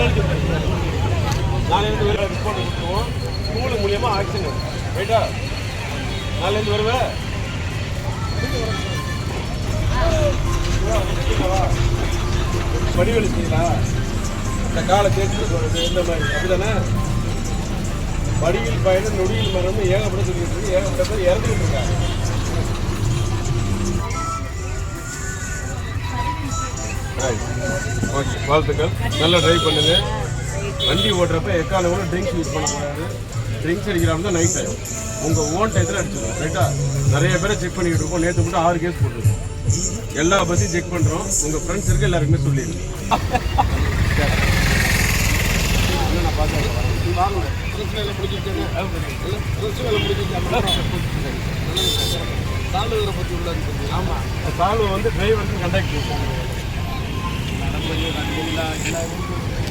நாளைக்கு நாளையிலேருந்து வேறு ரிப்போர்ட் கொடுத்துருவோம் ஸ்கூல் மூலியமாக ஆக்ஷன் ரைட்டா நாளையிலேருந்து வருவேன் வடிவெளி செய்யலா இந்த காலை தேய்ச்சி போகிறது இந்த மாதிரி. அப்படிதானே? வடிவில் பயணம் நொடியில் மரம்னு ஏகப்பட சொல்லிட்டு இருக்கு. ஏகப்பட்ட பேர் இறந்துட்டு இருக்காங்க. ஓகே வாழ்த்துக்கள். நல்லா ட்ரைவ் பண்ணுங்க. வண்டி ஓட்டுறப்ப எக்கால கூட ட்ரிங்க்ஸ் யூஸ் பண்ணக்கூடாது ட்ரிங்க்ஸ் அடிக்கிறாங்க தான் நைட் டைம் உங்கள் ஓன் டயத்தில் அடிச்சிடும் ரைட்டா நிறைய பேரை செக் பண்ணிக்கிட்டு இருக்கோம். நேற்று மட்டும் ஆறு கேஸ் போட்டுருக்கோம். எல்லா பஸ்ஸையும் செக் பண்ணுறோம் உங்கள் ஃப்ரெண்ட்ஸ் இருக்க எல்லாருக்குமே சொல்லிடுங்க நான் பார்த்து ஆமாம் சால்வை வந்து டிரைவருக்கு கண்டக்ட் ஆ